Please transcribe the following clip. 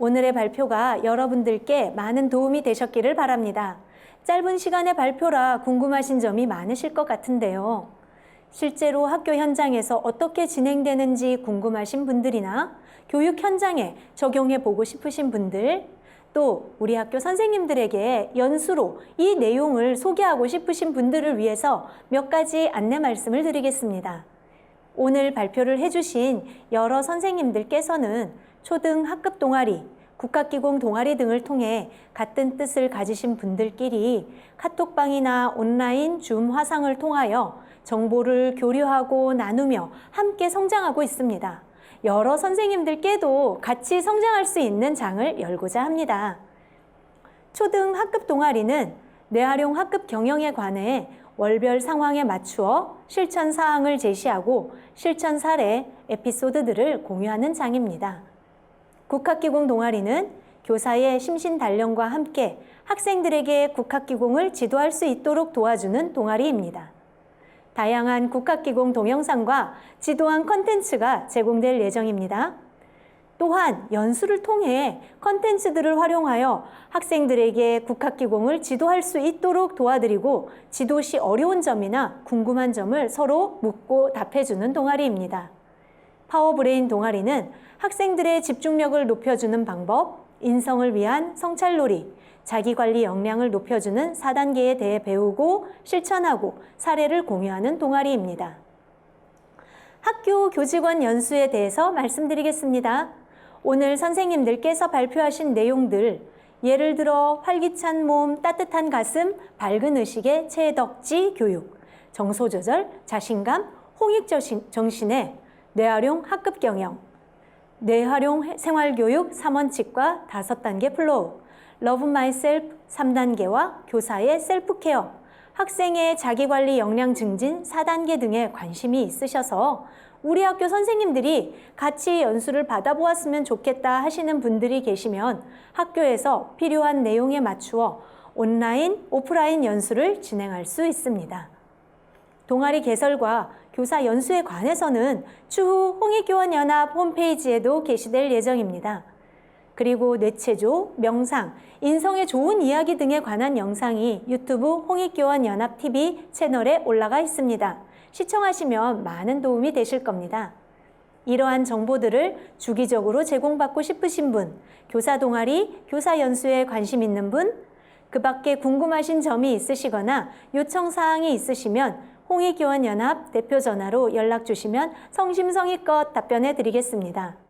오늘의 발표가 여러분들께 많은 도움이 되셨기를 바랍니다. 짧은 시간의 발표라 궁금하신 점이 많으실 것 같은데요. 실제로 학교 현장에서 어떻게 진행되는지 궁금하신 분들이나 교육 현장에 적용해 보고 싶으신 분들, 또 우리 학교 선생님들에게 연수로 이 내용을 소개하고 싶으신 분들을 위해서 몇 가지 안내 말씀을 드리겠습니다. 오늘 발표를 해주신 여러 선생님들께서는 초등 학급 동아리, 국학기공 동아리 등을 통해 같은 뜻을 가지신 분들끼리 카톡방이나 온라인 줌 화상을 통하여 정보를 교류하고 나누며 함께 성장하고 있습니다. 여러 선생님들께도 같이 성장할 수 있는 장을 열고자 합니다. 초등 학급 동아리는 뇌활용 학급 경영에 관해 월별 상황에 맞추어 실천 사항을 제시하고 실천 사례, 에피소드들을 공유하는 장입니다. 국학기공 동아리는 교사의 심신 단련과 함께 학생들에게 국학기공을 지도할 수 있도록 도와주는 동아리입니다. 다양한 국학기공 동영상과 지도한 컨텐츠가 제공될 예정입니다. 또한 연수를 통해 컨텐츠들을 활용하여 학생들에게 국학기공을 지도할 수 있도록 도와드리고 지도 시 어려운 점이나 궁금한 점을 서로 묻고 답해주는 동아리입니다. 파워브레인 동아리는 학생들의 집중력을 높여주는 방법, 인성을 위한 성찰놀이, 자기관리 역량을 높여주는 4단계에 대해 배우고 실천하고 사례를 공유하는 동아리입니다. 학교 교직원 연수에 대해서 말씀드리겠습니다. 오늘 선생님들께서 발표하신 내용들, 예를 들어 활기찬 몸, 따뜻한 가슴, 밝은 의식의 체덕지 교육, 정서 조절, 자신감, 홍익 정신의 뇌활용 학급 경영, 뇌활용 생활교육 3원칙과 5단계 플로우, 러브 마이셀프 3단계와 교사의 셀프케어, 학생의 자기관리 역량 증진 4단계 등에 관심이 있으셔서 우리 학교 선생님들이 같이 연수를 받아보았으면 좋겠다 하시는 분들이 계시면 학교에서 필요한 내용에 맞추어 온라인, 오프라인 연수를 진행할 수 있습니다. 동아리 개설과 교사 연수에 관해서는 추후 홍익교원연합 홈페이지에도 게시될 예정입니다. 그리고 뇌체조, 명상, 인성의 좋은 이야기 등에 관한 영상이 유튜브 홍익교원연합TV 채널에 올라가 있습니다. 시청하시면 많은 도움이 되실 겁니다. 이러한 정보들을 주기적으로 제공받고 싶으신 분, 교사 동아리, 교사 연수에 관심 있는 분, 그 밖에 궁금하신 점이 있으시거나 요청 사항이 있으시면 홍익교원연합 대표 전화로 연락 주시면 성심성의껏 답변해 드리겠습니다.